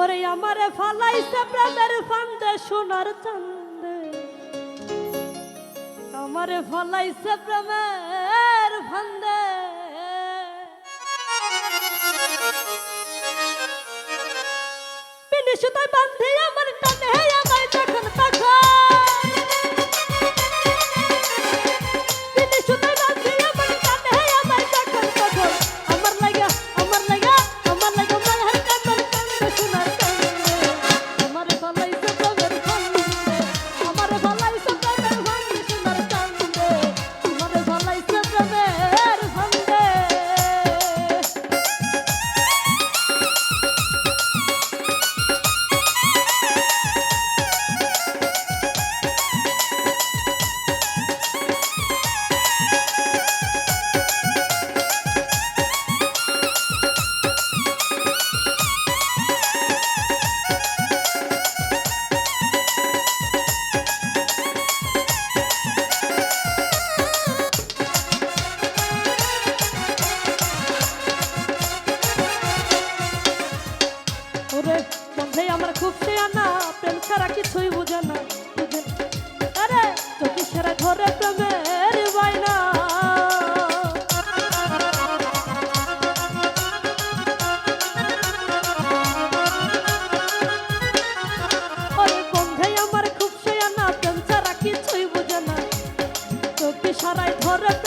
ওরে আমারে ফালাইছে প্রেমের ফান্দে সোনার চান্দে। আমারে ফালাইছে প্রেমের ফান্দে। সুতায় বান্ধে ওরে বন্ধে আমার খুব না প্রেম ছাড়া কিছুই বুঝে না। আরে চোখে সারা ধরে প্রেমের বাইনা সারাই ধরে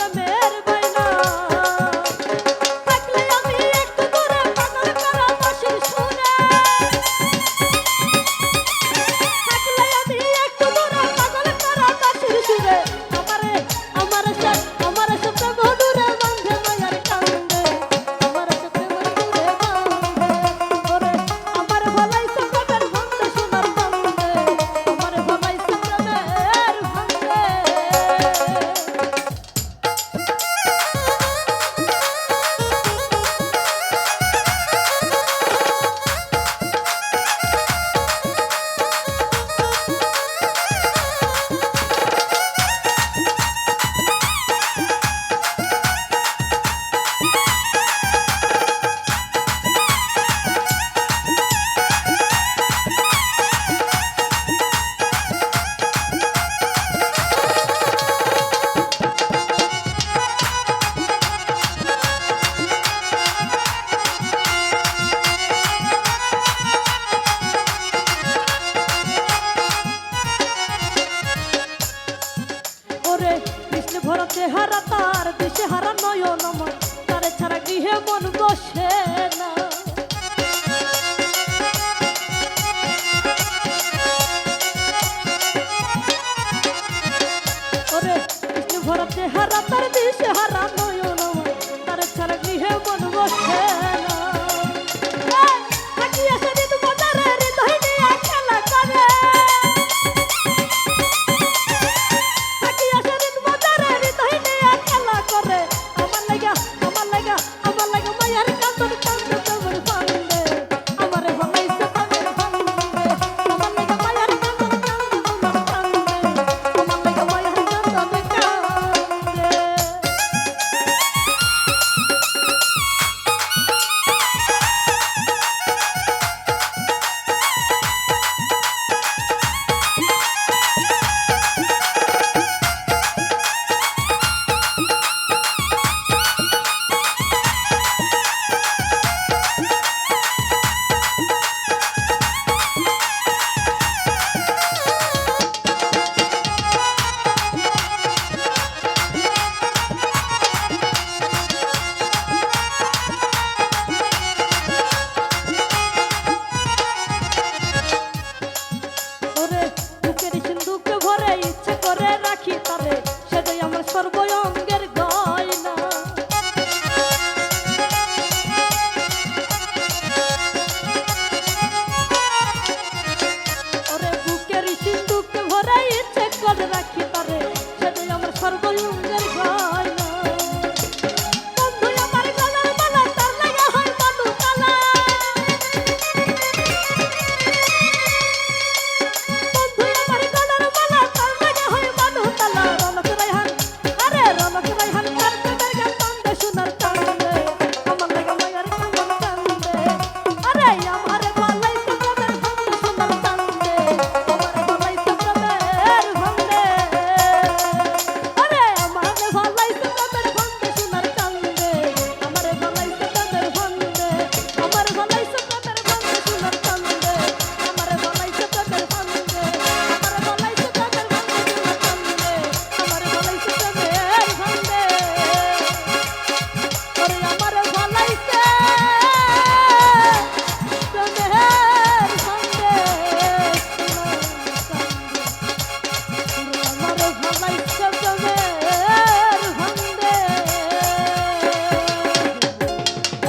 করে কৃষ্ণ ভরা চেহারা, তার দেশে হারা নয়ন মন ছাড়া গৃহে মন বসে না। ওরে, কৃষ্ণ ভরা তার দেশে হারা